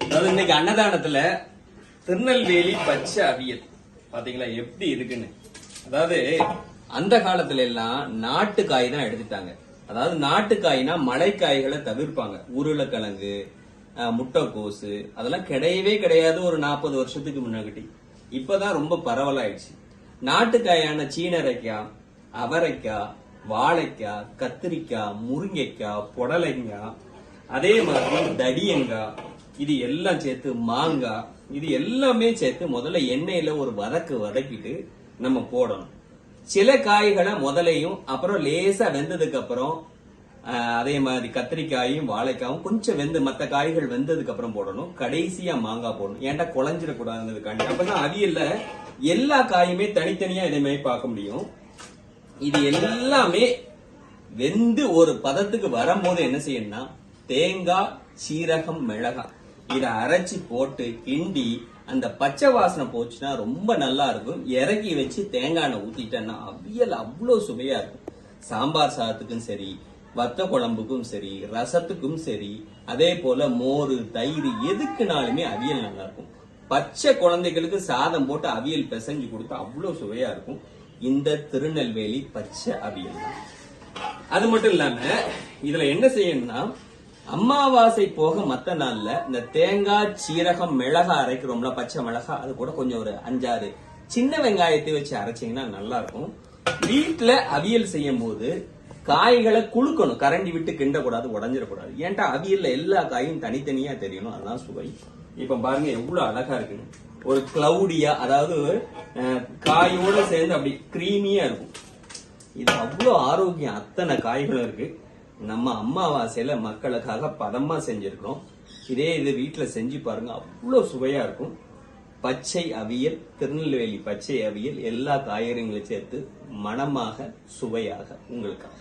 அதாவது இன்னைக்கு அன்னதானத்துல திருநெல்வேலி பச்சை அவியல். பாத்தீங்களா? எப்படி இருக்குன்னு? அதாவது அந்த காலத்துல எல்லாம் நாட்டுக்காய் தான் எடுத்துட்டாங்க அதாவது நாட்டுக்காய்னா மலைக்காய்களை தவிர்ப்பாங்க. உருளைக்கிழங்கு அஹ், முட்டைக்கோசு அதெல்லாம் கிடையவே கிடையாது ஒரு நாற்பது வருஷத்துக்கு முன்னாடி. இப்பதான் ரொம்ப பரவலாயிடுச்சு. நாட்டுக்காயான சீனரைக்காய் அவரைக்காய் வாழைக்காய் கத்திரிக்காய் முருங்கைக்காய் புடலைங்காய் அதே மாதிரி தடியங்காய் இது எல்லாம் சேர்த்து மாங்காய் இது எல்லாமே சேர்த்து முதல்ல எண்ணெயில ஒரு வதக்கு வதக்கிட்டு நம்ம போடணும். சில காய்களை முதலையும் அப்புறம் லேசா வெந்ததுக்கு அப்புறம் அதே மாதிரி கத்திரிக்காயும் வாழைக்காயும் கொஞ்சம் வெந்து மற்ற காய்கள் வெந்ததுக்கு அப்புறம் போடணும். கடைசியா மாங்காய் போடணும். ஏன்டா குழஞ்சிடக்கூடாதுன்றதுக்காண்டி அப்பதான் அவியல்ல எல்லா காயுமே தனித்தனியா இதே மாதிரி பார்க்க முடியும். இது எல்லாமே வெந்து ஒரு பதத்துக்கு வரும்போது என்ன செய்யணும்னா தேங்காய் சீரகம் மிளகாய் இதை அரைச்சி போட்டு கிண்டி அந்த பச்சை வாசனை போச்சுன்னா ரொம்ப நல்லா இருக்கும். இறக்கி வச்சு தேங்காய் எண்ணெய் ஊத்திட்டேன்னா அவியல் அவ்வளோ சுவையா இருக்கும். சாம்பார் சாதத்துக்கும் சரி வத்த குழம்புக்கும் சரி ரசத்துக்கும் சரி அதே போல மோர் தயிர் எதுக்குனாலுமே அவியல் நல்லா இருக்கும். பச்சை குழந்தைகளுக்கு சாதம் போட்டு அவியல் பிசைஞ்சு கொடுத்தா அவ்வளோ சுவையா இருக்கும். இந்த திருநெல்வேலி பச்சை அவியல் தான். அது மட்டும் இல்லாம இதுல என்ன செய்யணும்னா அமாவாசை போக மத்த நாள்ல இந்த தேங்காய் சீரகம் மிளகா அரைக்கிறோம்ல பச்சை மிளகா அது கூட கொஞ்சம் ஒரு அஞ்சாறு சின்ன வெங்காயத்தை வச்சு அரைச்சிங்கன்னா நல்லா இருக்கும். வீட்டுல அவியல் செய்யும் போது காய்களை குலுக்கணும். கரண்டி விட்டு கிண்டக்கூடாது உடஞ்சிடக்கூடாது. ஏன்டா அவியல்ல எல்லா காயும் தனித்தனியா தெரியணும்? அதான் சுவை. இப்ப பாருங்க எவ்வளவு அழகா இருக்குன்னு. ஒரு கிளவுடியா அதாவது காயோட சேர்ந்து அப்படி கிரீமியா இருக்கும். இது அவ்வளோ ஆரோக்கியம். அத்தனை காய்களும் இருக்கு. நம்ம அம்மாவாசையில மக்களுக்காக பதமா செஞ்சிருக்கிறோம். இதே இது வீட்டில் செஞ்சு பாருங்க அவ்வளோ சுவையா இருக்கும். பச்சை அவியல் திருநெல்வேலி பச்சை அவியல் எல்லா காய்கறிகளையும் சேர்த்து மனமாக சுவையாக உங்களுக்காக.